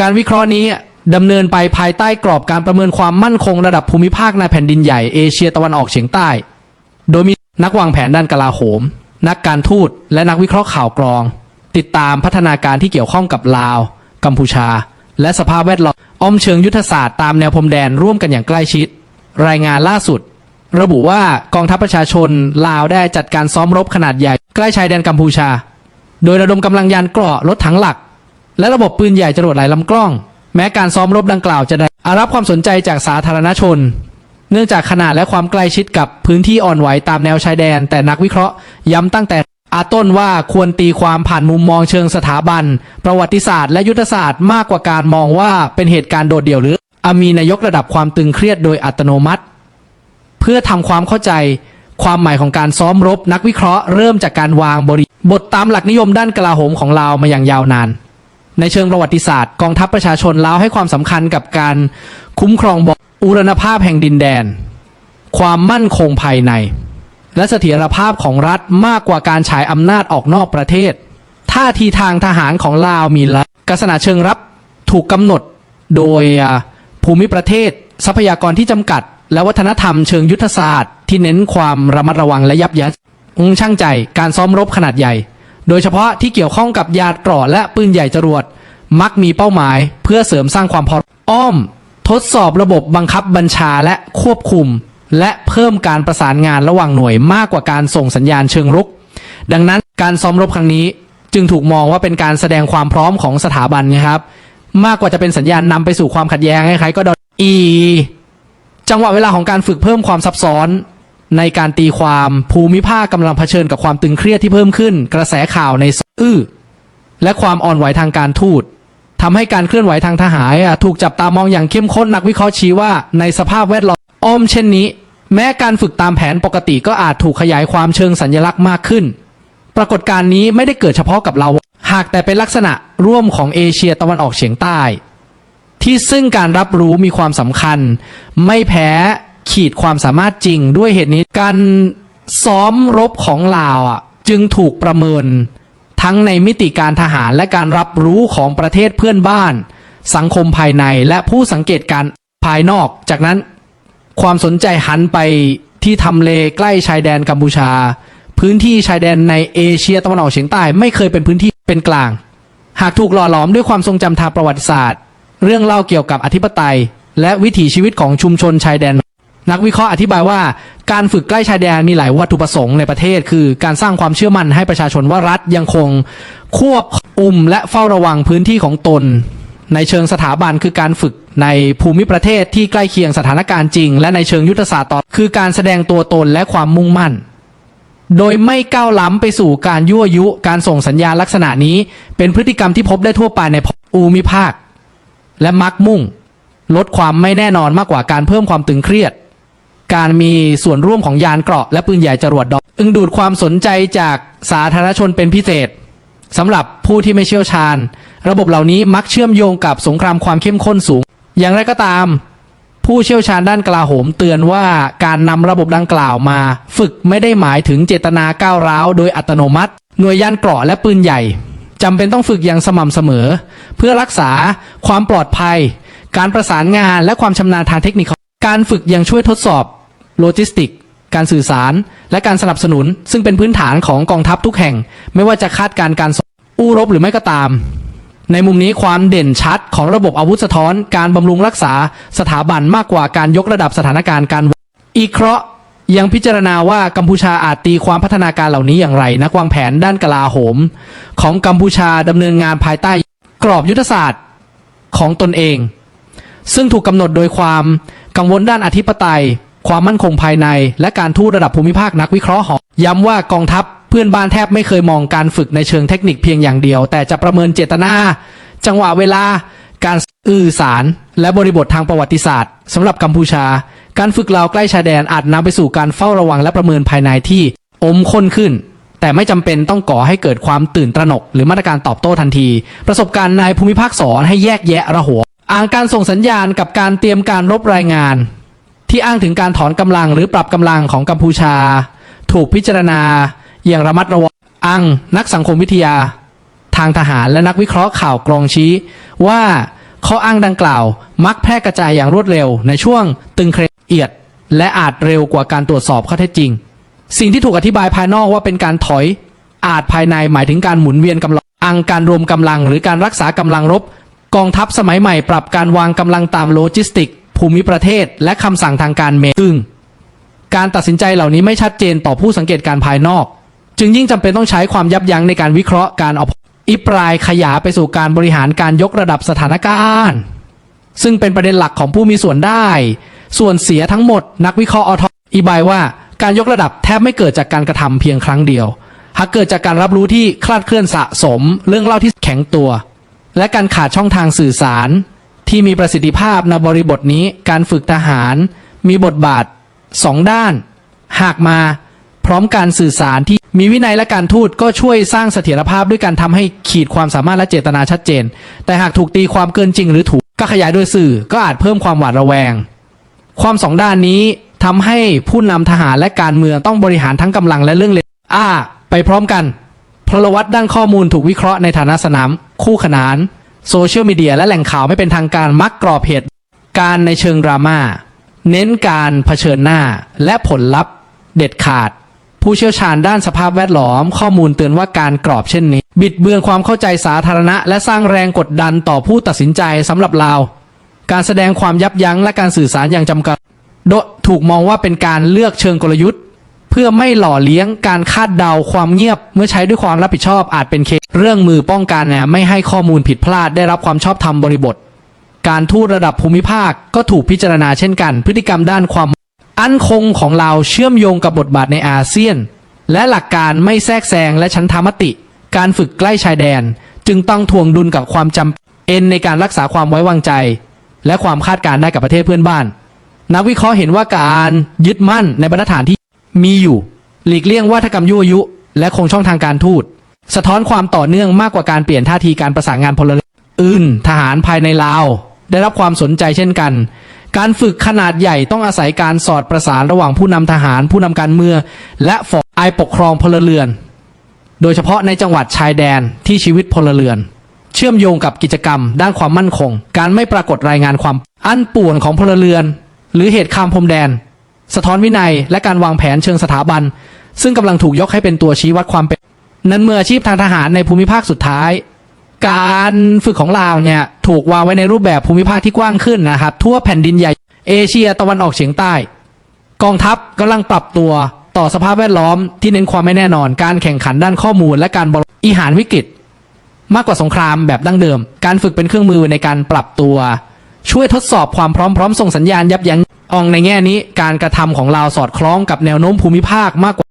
การวิเคราะห์นี้ดำเนินไปภายใต้กรอบการประเมินความมั่นคงระดับภูมิภาคในแผ่นดินใหญ่เอเชียตะวันออกเฉียงใต้ โดยมีนักวางแผนด้านกลาโหม นักการทูตและนักวิเคราะห์ข่าวกรอง ติดตามพัฒนาการที่เกี่ยวข้องกับลาว กัมพูชา และสภาพแวดล้อมอ้อมเชิงยุทธศาสตร์ตามแนวพรมแดนร่วมกันอย่างใกล้ชิด รายงานล่าสุด ระบุว่ากองทัพประชาชนลาวได้จัดการซ้อมรบขนาดใหญ่ ใกล้ชายแดนกัมพูชา โดยระดมกำลังยานเกราะรถถังหลัก และระบบปืนใหญ่จรวดหลายลำกล้อง แม้การซ้อมรบดังกล่าวจะได้รับความสนใจจากสาธารณชน เนื่องจากขนาดและความใกล้ชิดกับพื้นที่อ่อนไหวตามแนวชายแดน แต่นักวิเคราะห์ย้ำตั้งแต่อาต้นว่าควรตีความผ่านมุมมองเชิงสถาบัน ประวัติศาสตร์และยุทธศาสตร์มากกว่าการมองว่าเป็นเหตุการณ์โดดเดี่ยวหรืออามีนายกระดับความตึงเครียดโดยอัตโนมัติ เพื่อทำความเข้าใจ ความหมายของการซ้อมรบ นักวิเคราะห์เริ่มจากการวางบริบทตามหลักนิยมด้านกลาโหมของลาวมาอย่างยาวนาน ในเชิงประวัติศาสตร์กองทัพประชาชนลาวให้ความสำคัญกับการคุ้มครองบอุรณภาพแห่งดินแดน ความมั่นคงภายใน และเสถียรภาพของรัฐมากกว่าการฉายอำนาจออกนอกประเทศ ท่าทีทางทหารของลาวมีลักษณะเชิงรับถูกกำหนดโดยภูมิประเทศ ทรัพยากรที่จำกัด และวัฒนธรรมเชิงยุทธศาสตร์ ที่เน้นความระมัดระวังและยับยั้งช่างใจการซ้อมรบขนาดใหญ่ โดยเฉพาะที่เกี่ยวข้องกับยาเกราะและปืนใหญ่จรวด มักมีเป้าหมายเพื่อเสริมสร้างความพออ้อม ทดสอบระบบบังคับบัญชาและควบคุม และเพิ่มการประสานงานระหว่างหน่วยมากกว่าการส่งสัญญาณเชิงรุก ดังนั้นการซ้อมรบครั้งนี้จึงถูกมองว่าเป็นการแสดงความพร้อมของสถาบันนะครับ มากกว่าจะเป็นสัญญาณนำไปสู่ความขัดแย้งใครๆก็ดออี จังหวะเวลาของการฝึกเพิ่มความซับซ้อน ในการตีความภูมิภาคกำลังเผชิญกับความตึงเครียดที่เพิ่มขึ้น กระแสข่าวในอื้อและความอ่อนไหวทางการทูตทำให้การเคลื่อนไหวทางทหารถูกจับตามองอย่างเข้มข้นนักวิเคราะห์ชี้ว่าในสภาพแวดล้อมอ้อมเช่นนี้ แม้การฝึกตามแผนปกติก็อาจถูกขยายความเชิงสัญลักษณ์มากขึ้น ปรากฏการณ์นี้ไม่ได้เกิดเฉพาะกับเรา หากแต่เป็นลักษณะร่วมของเอเชียตะวันออกเฉียงใต้ ที่ซึ่งการรับรู้มีความสำคัญ ไม่แพ้ ขีดความสามารถจริงด้วยเหตุนี้การซ้อมรบของลาวอะจึงถูกประเมิน ทั้งในมิติการทหารและการรับรู้ของประเทศเพื่อนบ้าน สังคมภายในและผู้สังเกตการณ์ภายนอก จากนั้นความสนใจหันไปที่ทำเลใกล้ชายแดนกัมพูชา พื้นที่ชายแดนในเอเชียตะวันออกเฉียงใต้ไม่เคยเป็นพื้นที่เป็นกลาง หากถูกหล่อหลอมด้วยความทรงจำทางประวัติศาสตร์ เรื่องเล่าเกี่ยวกับอธิปไตย และวิถีชีวิตของชุมชนชายแดน นักวิเคราะห์อธิบายว่าการฝึกใกล้ชายแดนมีหลายวัตถุประสงค์ในประเทศ คือการสร้างความเชื่อมั่นให้ประชาชนว่ารัฐยังคงควบคุมและเฝ้าระวังพื้นที่ของตน ในเชิงสถาบันคือการฝึกในภูมิประเทศที่ใกล้เคียงสถานการณ์จริง และในเชิงยุทธศาสตร์ต่อคือการแสดงตัวตนและความมุ่งมั่น โดยไม่ก้าวล้ำไปสู่การยั่วยุ การส่งสัญญาณลักษณะนี้ เป็นพฤติกรรมที่พบได้ทั่วไปในภูมิภาค และมักมุ่ง ลดความไม่แน่นอนมากกว่าการเพิ่มความตึงเครียด การมีส่วนร่วมของยานเกราะและปืนใหญ่จรวดดอกอึงดูดความสนใจจากสาธารณชนเป็นพิเศษสำหรับผู้ที่ไม่เชี่ยวชาญ ระบบเหล่านี้มักเชื่อมโยงกับสงครามความเข้มข้นสูง อย่างไรก็ตาม ผู้เชี่ยวชาญด้านกลาโหมเตือนว่าการนำระบบดังกล่าวมา ฝึกไม่ได้หมายถึงเจตนาก้าวร้าวโดยอัตโนมัติ หน่วยยานเกราะและปืนใหญ่จำเป็นต้องฝึกอย่างสม่ำเสมอ เพื่อรักษาความปลอดภัย การประสานงานและความชำนาญทางเทคนิคการฝึกยังช่วยทดสอบ โลจิสติก การสื่อสาร และการสนับสนุน ซึ่งเป็นพื้นฐานของกองทัพทุกแห่ง ไม่ว่าจะคาดการณ์การอู้รบหรือไม่ก็ตาม ในมุมนี้ความเด่นชัดของระบบอาวุธสะท้อน การบำรุงรักษาสถาบันมากกว่าการยกระดับสถานการณ์การอีเคราะห์ยังพิจารณาว่ากัมพูชาอาจตีความพัฒนาการเหล่านี้อย่างไร นักวางแผนด้านกลาโหม ของกัมพูชาดำเนินงานภายใต้กรอบยุทธศาสตร์ของตนเอง ซึ่งถูกกำหนดโดยความกังวลด้านอธิปไตย ความมั่นคงภายในและการทูตระดับภูมิภาคนักวิเคราะห์หอย้ำว่ากองทัพเพื่อนบ้านแทบไม่เคยมองการฝึกในเชิงเทคนิคเพียงอย่างเดียว แต่จะประเมินเจตนา จังหวะเวลา การสื่อสาร และบริบททางประวัติศาสตร์สำหรับกัมพูชา การฝึกเราใกล้ชายแดนอาจนำไปสู่การเฝ้าระวังและประเมินภายในที่อมข้นขึ้น แต่ไม่จำเป็นต้องก่อให้เกิดความตื่นตระหนก หรือมาตรการตอบโต้ทันที ประสบการณ์ในภูมิภาคสอนให้แยกแยะระหัวอ่างการส่งสัญญาณกับการเตรียมการรบรายงาน ที่อ้างถึงการถอนกำลังหรือปรับกำลังของกัมพูชา ถูกพิจารณาอย่างระมัดระวังอังนักสังคมวิทยา ทางทหารและนักวิเคราะห์ข่าวกรองชี้ ว่าข้ออ้างดังกล่าว มักแพร่กระจายอย่างรวดเร็วในช่วงตึงเครียดเอียด และอาจเร็วกว่าการตรวจสอบข้อเท็จจริง สิ่งที่ถูกอธิบายภายนอกว่าเป็นการถอย อาจภายในหมายถึงการหมุนเวียนกำลังอังการรวมกำลังหรือการรักษากำลังรบ กองทัพสมัยใหม่ปรับการวางกำลังตามโลจิสติก ภูมิประเทศ และคำสั่งทางการเมืองซึ่งการตัดสินใจเหล่านี้ไม่ชัดเจนต่อผู้สังเกตการภายนอก จึงยิ่งจำเป็นต้องใช้ความยับยั้งในการวิเคราะห์การอภิปรายขยายไปสู่การบริหารการยกระดับสถานการณ์ ซึ่งเป็นประเด็นหลักของผู้มีส่วนได้ ส่วนเสียทั้งหมด นักวิเคราะห์อทอธิบายว่าการยกระดับแทบไม่เกิดจากการกระทำเพียงครั้งเดียว หากเกิดจากการรับรู้ที่คลาดเคลื่อนสะสม เรื่องเล่าที่แข็งตัว และการขาดช่องทางสื่อสาร ที่มีประสิทธิภาพในบริบทนี้การฝึกทหารมีบทบาทสองด้าน หากมาพร้อมการสื่อสารที่มีวินัยและการทูตก็ช่วยสร้างเสถียรภาพด้วยการทำให้ขีดความสามารถและเจตนาชัดเจน แต่หากถูกตีความเกินจริงหรือถูกก็ขยายโดยสื่อก็อาจเพิ่มความหวาดระแวง ความสองด้านนี้ทำให้ผู้นำทหารและการเมืองต้องบริหารทั้งกำลังและเรื่องเล็กอ่าไปพร้อมกันพลวัตด้านข้อมูลถูกวิเคราะห์ในฐานะสนามคู่ขนาน โซเชียลมีเดียและแหล่งข่าวไม่เป็นทางการมักกรอบเหตุการในเชิงดราม่าเน้นการเผชิญหน้าและผลลัพธ์เด็ดขาด ผู้เชี่ยวชาญด้านสภาพแวดล้อม ข้อมูลเตือนว่าการกรอบเช่นนี้ บิดเบือนความเข้าใจสาธารณะ และสร้างแรงกดดันต่อผู้ตัดสินใจสำหรับเราวการแสดงความยับยั้งและการสื่อสารอย่างจำกัดโดถูกมองว่าเป็นการเลือกเชิงกลยุทธ์ พื่อไม่หล่อเลี้ยงการคาดเดาความเงียบ เมื่อใช้ด้วยความรับผิดชอบอาจเป็นเคสเรื่องมือป้องกันเนี่ยไม่ให้ข้อมูลผิดพลาดได้รับความชอบธรรมบริบท การทูตระดับภูมิภาคก็ถูกพิจารณาเช่นกัน พฤติกรรมด้านความอันคงของเราเชื่อมโยงกับบทบาทในอาเซียน และหลักการไม่แทรกแซงและชั้นธรรมติ การฝึกใกล้ชายแดน จึงต้องทวงดุลกับความจำเป็นในการรักษาความไว้วางใจ และความคาดการณ์ได้กับประเทศเพื่อนบ้าน นักวิเคราะห์เห็นว่าการยึดมั่นในบรรทัดฐานที่ มีอยู่ หลีกเลี่ยงวัฒกรรมยั่วยุ และคงช่องทางการทูต สะท้อนความต่อเนื่องมากกว่าการเปลี่ยนท่าทีการประสานงานพลเรือนอื่น ทหารภายในลาว ได้รับความสนใจเช่นกัน การฝึกขนาดใหญ่ต้องอาศัยการสอดประสานระหว่างผู้นำทหาร ผู้นำการเมืองและฝ่ายปกครองพลเรือน โดยเฉพาะในจังหวัดชายแดนที่ชีวิตพลเรือน เชื่อมโยงกับกิจกรรม ด้านความมั่นคง การไม่ปรากฏรายงานความอันป่วนของพลเรือน หรือเหตุข้ามพรมแดน สะท้อนวินัย และการวางแผนเชิงสถาบัน ซึ่งกำลังถูกยกให้เป็นตัวชี้วัดความเป็น นั้นเมื่ออาชีพทางทหารในภูมิภาคสุดท้าย การฝึกของลาวเนี่ยถูกวางไว้ในรูปแบบภูมิภาคที่กว้างขึ้นนะครับ ทั่วแผ่นดินใหญ่ เอเชียตะวันออกเฉียงใต้ กองทัพกำลังปรับตัวต่อสภาพแวดล้อมที่เน้นความไม่แน่นอน การแข่งขันด้านข้อมูล และการบริอิหารวิกฤต มากกว่าสงครามแบบดั้งเดิม การฝึกเป็นเครื่องมือในการปรับตัว ช่วยทดสอบความพร้อมพร้อมส่งสัญญาณยับยั้งอองในแง่นี้การกระทำของเราสอดคล้องกับแนวโน้มภูมิภาคมากกว่า